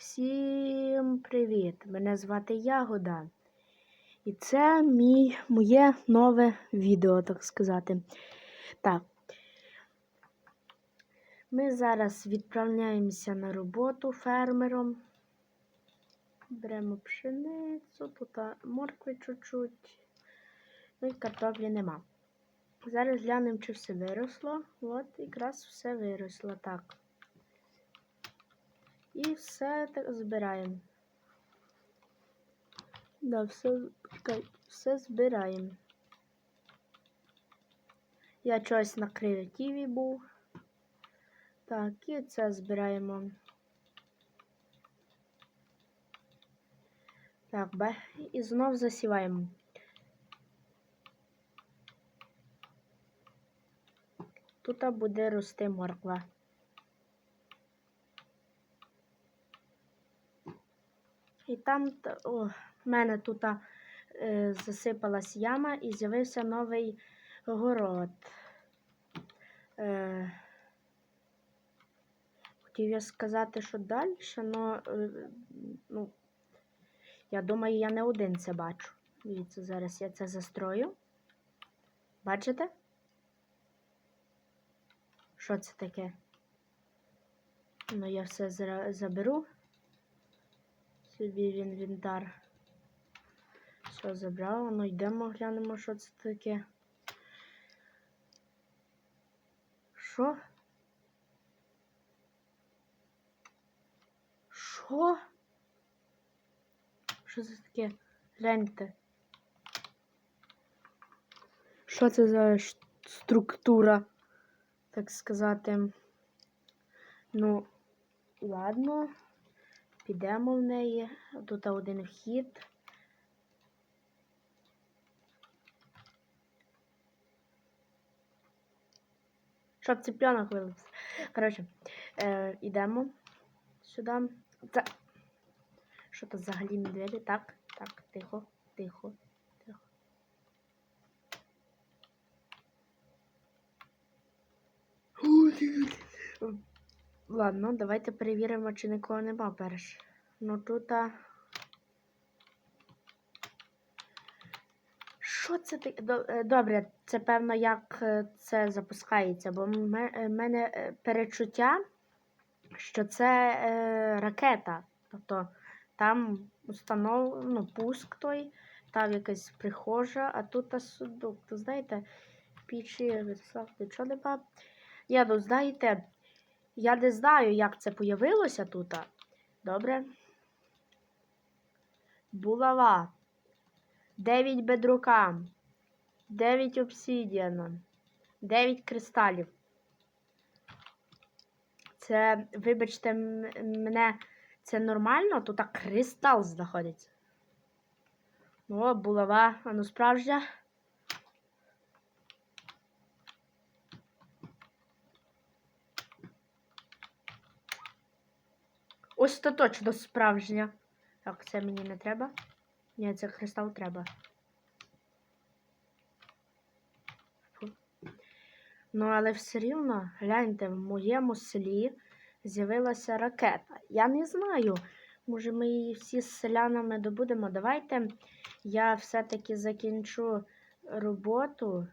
Всім привіт! Мене звати Ягода. І це мій, моє нове відео, так сказати. Так. Ми зараз відправляємося на роботу фермером. Беремо пшеницю, тут моркви чуть-чуть. Ну і картоплі нема. Зараз глянемо, чи все виросло. От, якраз все виросло так. І все так збираємо. Да, все, все збираємо. Я щось на креативі був. Так, і це збираємо. Так, бе, і знов засіваємо. Тут буде рости морква. І там о, в мене тут е, засипалась яма і з'явився новий город. Е, хотів я сказати, що далі, але е, ну, я думаю, я не один це бачу. Дивіться, зараз я це застрою. Бачите? Що це таке? Ну, я все заберу собі в інвентар. Все, забрала. Ну йдемо, глянемо, що це таке. Що? Що? Що це таке? Гляньте. Що це за структура, так сказати? Ну, ладно. Підемо в неї. Тут один вхід. Щоб цыпленок вилез. Коротше, е, йдемо сюди. Це... Що тут взагалі не двері? Так, так, тихо, тихо, тихо. Ладно, давайте перевіримо, чи нікого нема перш. Ну тут. А... Що це таке? Е, добре, це певно, як е, це запускається, бо в е, мене перечуття, що це е, ракета. Тобто там установ, ну, пуск той, там якась прихожа, а тут судок. То знаєте, пічі, Вячеслав, ти чого не Я ну, знаєте, я не знаю, як це появилося тут. Добре. Булава. 9 бедрука. 9 обсидіана. 9 кристалів. Це, вибачте, мене це нормально? Тут кристал знаходиться. О, булава, а ну справжня. Остаточно справжня. Так, це мені не треба. Ні, це кристал треба. Ну, але все рівно, гляньте, в моєму селі з'явилася ракета. Я не знаю. Може, ми її всі з селянами добудемо. Давайте я все-таки закінчу роботу,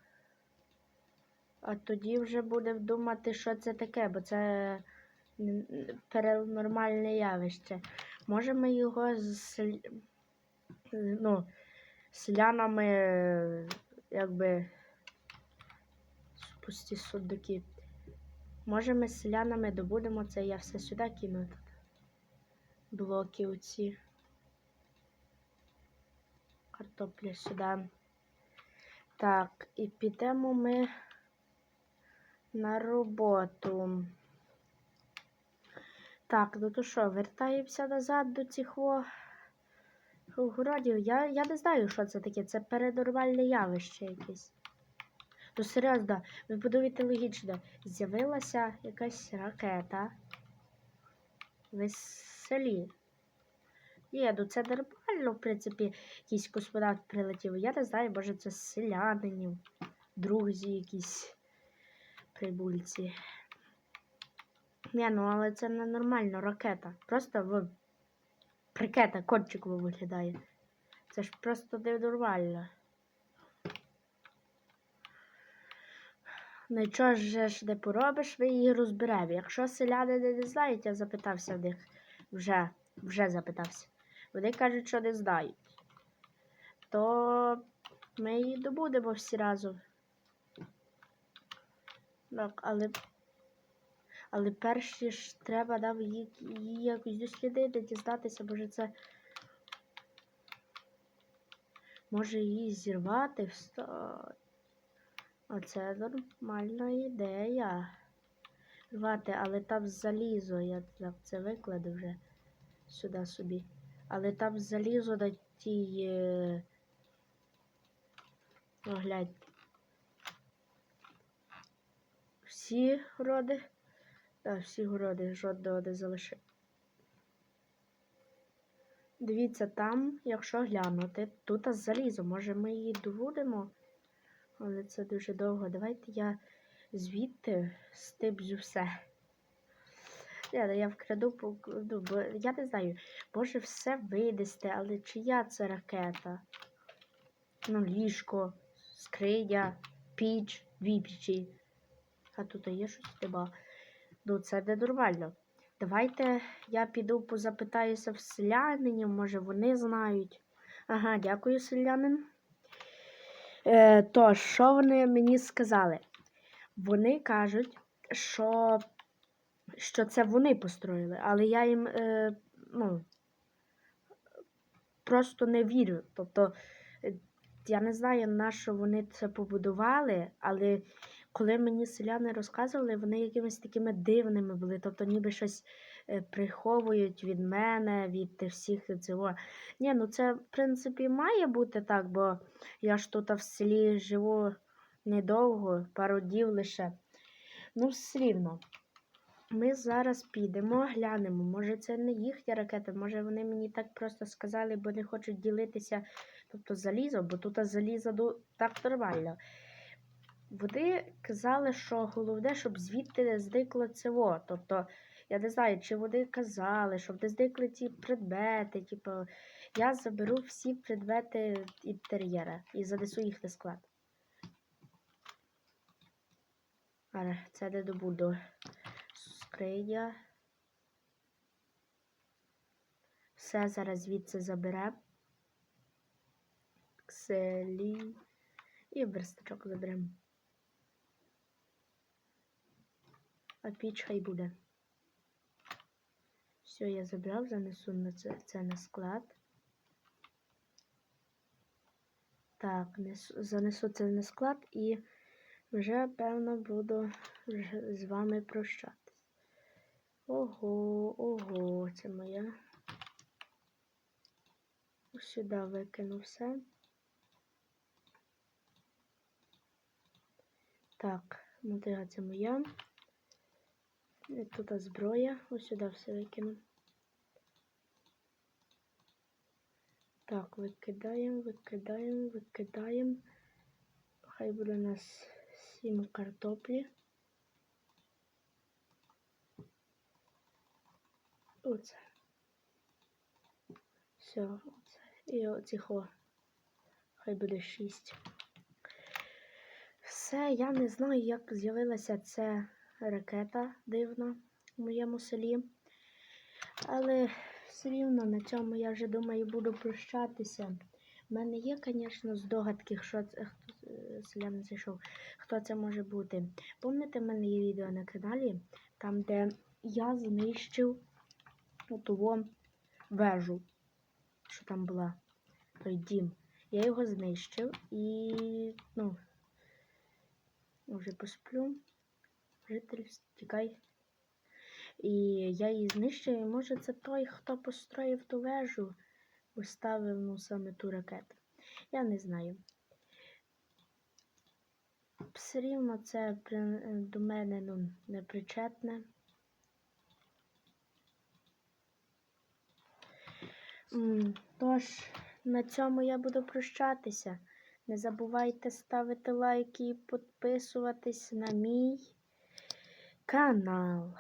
а тоді вже будемо думати, що це таке, бо це перенормальне явище. Може ми його з ну, селянами якби пусті судаки. Може ми з селянами добудемо це, я все сюди кину тут. Блоки оці. Картоплі сюди. Так, і підемо ми на роботу. Так, ну то що, вертаємося назад до цих огородів. Я я не знаю, що це таке. Це перенормальне явище якесь. Ну, серйозно, ви подумайте логічно. З'явилася якась ракета в селі. Ні, ну це нормально, в принципі, якийсь космонавт прилетів. Я не знаю, може це селянинів, друзі якісь прибульці. Ні, ну але це не нормально ракета. Просто в ракета кончиково виглядає. Це ж просто ненормально. Нічого ж ж не поробиш, ви її розберемо. Якщо селяни не, не знають, я запитався в них вже, вже запитався. Вони кажуть, що не знають. То ми її добудемо всі разом. Так, але. Але перше ж треба нам її, якось дослідити, дізнатися, може це. Може її зірвати вста. Оце нормальна ідея. Рвати, але там залізо, я так це викладу вже сюди собі. Але там залізо на тій. Е... О, глянь. Всі городи. Так, всі городи жодного не залишив. Дивіться, там, якщо глянути, тут залізо. Може ми її добудемо? Але це дуже довго. Давайте я звідти стиблю все. Я, я вкраду, покладу, бо я не знаю, може все видасте, але чия це ракета? Ну, ліжко, скриня, піч, дві пічі. А тут є щось нема. Ну, це не нормально. Давайте я піду позапитаюся в селянинів, може вони знають. Ага, дякую, селянин. Е, то, що вони мені сказали? Вони кажуть, що що це вони построїли, але я їм е, ну, просто не вірю. Тобто, я не знаю, на що вони це побудували, але коли мені селяни розказували, вони якимись такими дивними були, тобто ніби щось е, приховують від мене, від всіх цього. Ні, ну це, в принципі, має бути так, бо я ж тут в селі живу недовго, пару днів лише. Ну, все рівно. Ми зараз підемо, глянемо. Може, це не їхня ракета, може вони мені так просто сказали, бо не хочуть ділитися, тобто залізо, бо тут залізо так нормально. Вони казали, що головне, щоб звідти не зникло цього. Тобто, я не знаю, чи вони казали, щоб не зникли ті предмети. Типу, я заберу всі предмети інтер'єра і занесу їх на склад. Але це не добуду. Скриня. Все зараз звідси заберемо. Кселі. І верстачок заберемо. А піч хай буде. Все, я забрав, занесу на це, це на склад. Так, несу, занесу це на склад і вже, певно, буду з вами прощатись. Ого, ого, це моя. Сюди викину все. Так, це моя. Тут зброя. Ось сюди все викину. Так, викидаємо, викидаємо, викидаємо. Хай буде у нас сім картоплі. Оце. Все, оце. І оціхо. Хай буде шість. Все, я не знаю, як з'явилася ця ракета дивна в моєму селі. Але все рівно на цьому я вже думаю буду прощатися. У мене є, звісно, здогадки, що це селян зайшов, хто це може бути. Пам'ятаєте, в мене є відео на каналі, там, де я знищив оту вежу, що там була, той дім. Я його знищив і, ну, вже посплю. Житель, тікай. І я її знищую. Може це той, хто построїв ту вежу, поставив ну, саме ту ракету. Я не знаю. Все рівно це до мене ну, непричетне. Тож, на цьому я буду прощатися. Не забувайте ставити лайки і підписуватись на мій канал.